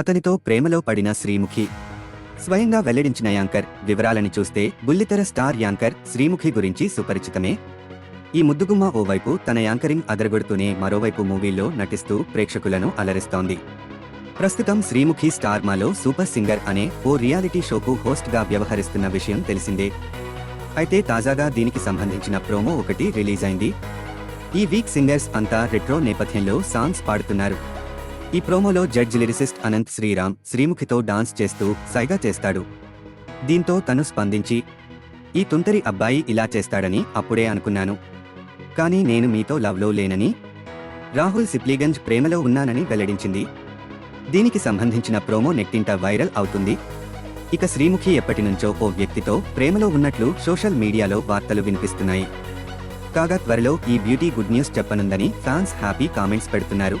అతనితో ప్రేమలో పడిన శ్రీముఖి. స్వయంగా వెల్లడించిన యాంకర్ వివరాలని చూస్తే బుల్లితెర స్టార్ యాంకర్ శ్రీముఖి గురించి సుపరిచితమే. ఈ ముద్దుగుమ్మ ఓవైపు తన యాంకరింగ్ అదరగొడుతూనే మరోవైపు మూవీల్లో నటిస్తూ ప్రేక్షకులను అలరిస్తోంది. ప్రస్తుతం శ్రీముఖి స్టార్ మాలో సూపర్ సింగర్ అనే ఓ రియాలిటీ షోకు హోస్ట్గా వ్యవహరిస్తున్న విషయం తెలిసిందే. అయితే తాజాగా దీనికి సంబంధించిన ప్రోమో ఒకటి రిలీజ్ అయింది ఈ వీక్ సింగర్స్ అంతా రెట్రో నేపథ్యంలో సాంగ్స్ పాడుతున్నారు. ఈ ప్రోమోలో జడ్జ్ లిరిసిస్ట్ అనంత్ శ్రీరామ్ శ్రీముఖితో డాన్స్ చేస్తూ సైగా చేస్తాడు. దీంతో తను స్పందించి ఈ తుంతరి అబ్బాయి ఇలా చేస్తాడని అప్పుడే అనుకున్నాను. కానీ నేను మీతో లవ్లో లేనని రాహుల్ సిప్లీగంజ్ ప్రేమలో ఉన్నానని వెల్లడించింది. దీనికి సంబంధించిన ప్రోమో నెట్టింట వైరల్ అవుతుంది. ఇక శ్రీముఖి ఎప్పటి నుంచో ఓ వ్యక్తితో ప్రేమలో ఉన్నట్లు సోషల్ మీడియాలో వార్తలు వినిపిస్తున్నాయి. కాగా త్వరలో ఈ బ్యూటీ గుడ్ న్యూస్ చెప్పనుందని ఫ్యాన్స్ హ్యాపీ కామెంట్స్ పెడుతున్నారు.